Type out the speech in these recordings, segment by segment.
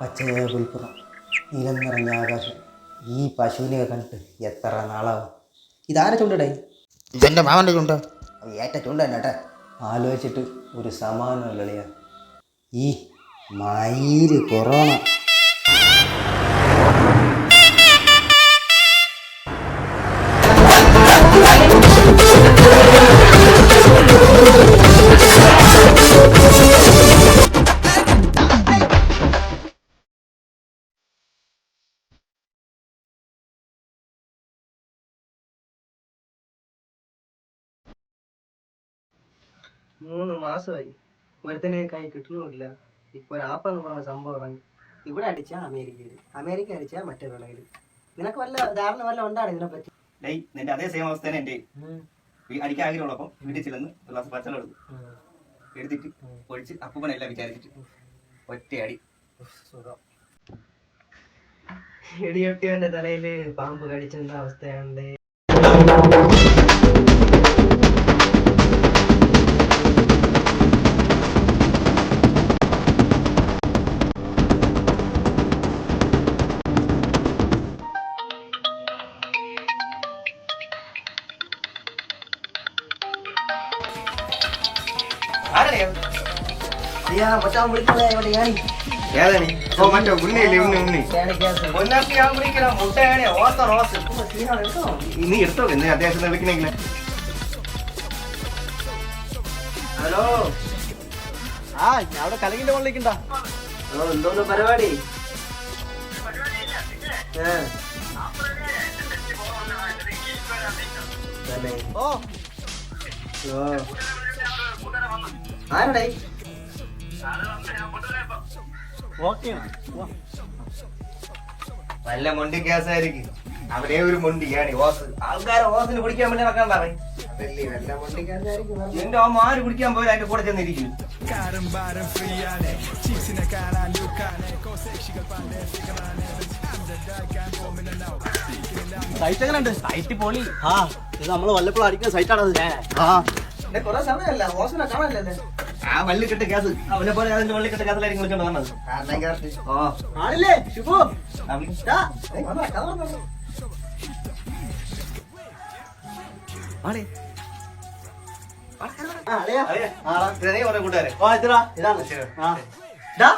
പച്ചയായ പുൽപ്പുറം നീലം നിറഞ്ഞ ആകാശം. ഈ പശുവിനെ കണ്ടിട്ട് എത്ര നാളാവും? ഇതാരെ ചുണ്ടടേ ഇതെന്റെ മാമന്റെ ചുണ്ട. ഏറ്റ ചുണ്ട തന്നെ ആലോചിച്ചിട്ട് ഒരു സമാനം സമാനമല്ലിയ ഈ മയിൽ കൊറോണ. മൂന്ന് മാസമായി. ഒരുത്തനെ കൈ കിട്ടുന്നുമില്ല. ഇപ്പൊ ആപ്പെന്ന് ആപ്പ് പറഞ്ഞ സംഭവം ഇറങ്ങി. ഇവിടെ അടിച്ച അമേരിക്കയിൽ അമേരിക്ക അടിച്ച മറ്റേ വിളയിൽ നിനക്ക് വല്ല ധാരണ വല്ല ഉണ്ടാണ് ഇതിനെ പറ്റി? ഡേയ് നിന്റെ അതേ സെയിം അവസ്ഥ തന്നെ എന്റെ അടിക്കാൻ ആഗ്രഹമുള്ളപ്പം വീട്ടിൽ ചിലന്ന് ഒരു ഗ്ലാസ് പച്ചവെള്ളം എടുത്തു. എടുത്തിട്ട് ഒഴിച്ച് അപ്പൂപ്പനെല്ലാം വിചാരിച്ചിട്ട് ഒറ്റയടി സുഖം. ഇടിയൊട്ടിയവന്റെ തലയിൽ പാമ്പ് കടിച്ചെന്ന വിളിക്കണെങ്കിൽ? ഹലോ? ആ ഞാൻ അവിടെ കലകിന്റെ മുകളിലേക്കുണ്ടാ ഓ എന്തോന്ന് പരിപാടി. ഓ. ആരെടേ? ഓക്കെ നല്ല മുണ്ടി കേസായിരിക്കും. അവരെ അവിടെ ഒരു മൊണ്ടിയാണ് ഓസ്. ആൾക്കാരെ ഓസിന് കുടിക്കാൻ വേണ്ടി നടക്കാൻ പറയും. എന്റെ അമ്മ ആര് കുടിക്കാൻ പോയാലും അതിന്റെ കൂടെ ചെന്നിരിക്കും സൈറ്റ് എങ്ങനെ ഉണ്ട് സൈറ്റ് പൊളി. ആ ഇത് നമ്മൾ വല്ലപ്പോഴും അടിക്കുന്ന സൈറ്റ് ആണത്. ആ കൊറേ സമയമല്ല. ഓസിനെ കാണാനല്ലേ വള്ളിക്കെട്ട് ഗ്യാസ്. അവനെ പോലെ അതിന്റെ വള്ളിക്കെട്ട് ഗ്യാസിലായിരിക്കും വിളിച്ചോണ്ട് വന്നത്. ഓ. ആണില്ലേ ശുഭു. ആ വിളി. ദാ, ഏയ് വന്നോ, കഥ പറഞ്ഞോ. ആളെ. ആ, അളിയാ. അറിയാ? ഇത് നീ പറഞ്ഞ കൂട്ടുകാരെ. ഓ ഇതാ. ഇതാണ്. ആ. ദാ,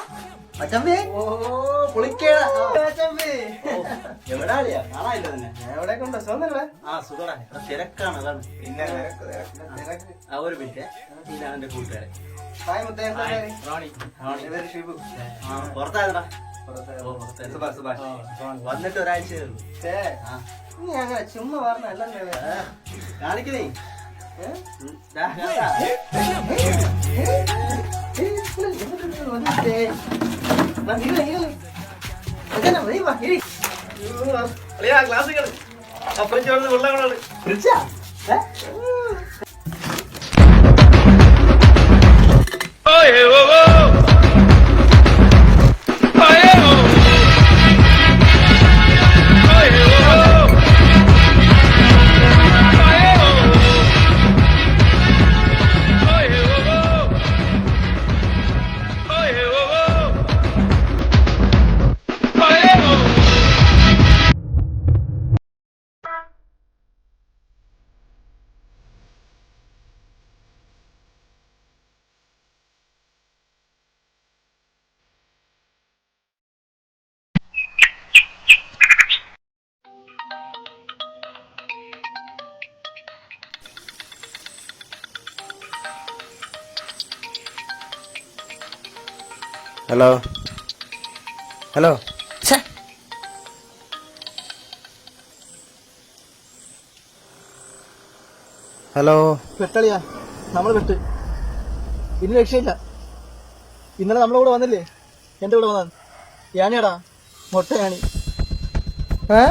മച്ചമ്പി. ഓ, പൊളിക്കേടാ. ആ, മച്ചമ്പി. എവിടാ അളിയാ? കാണാനില്ല തന്നെ ഞാൻ ഇവിടെ ആ സുഖടാ ഇവിടെ തിരക്കാണ്. അതാണ്. പിന്നെ ആ ഒരു മിനിറ്റ്. ഇതാണ് എന്റെ കൂട്ടുകാരൻ ഹായ് മുത്തേ, ഷിബു. പുറത്തായതാ. സുഭാഷ് സുഭാഷ്. വന്നിട്ട് ഒരാഴ്ച നീ അങ്ങനെ ചുമ്മാ പറഞ്ഞല്ലേ ദാ, കണ്ടാ? ഫ്രിഡ്ജാ ഗ്ലാസ് കേട് അപ്പുറം ഹലോ. ഹലോ. ഹലോ. പെട്ടളിയാ നമ്മൾ പെട്ട് ഇന്ന് രക്ഷയില്ല. ഇന്നലെ നമ്മളെ കൂടെ വന്നില്ലേ? എന്റെ കൂടെ വന്നാ യാണിയാടാ മൊട്ടയാണി ഏ.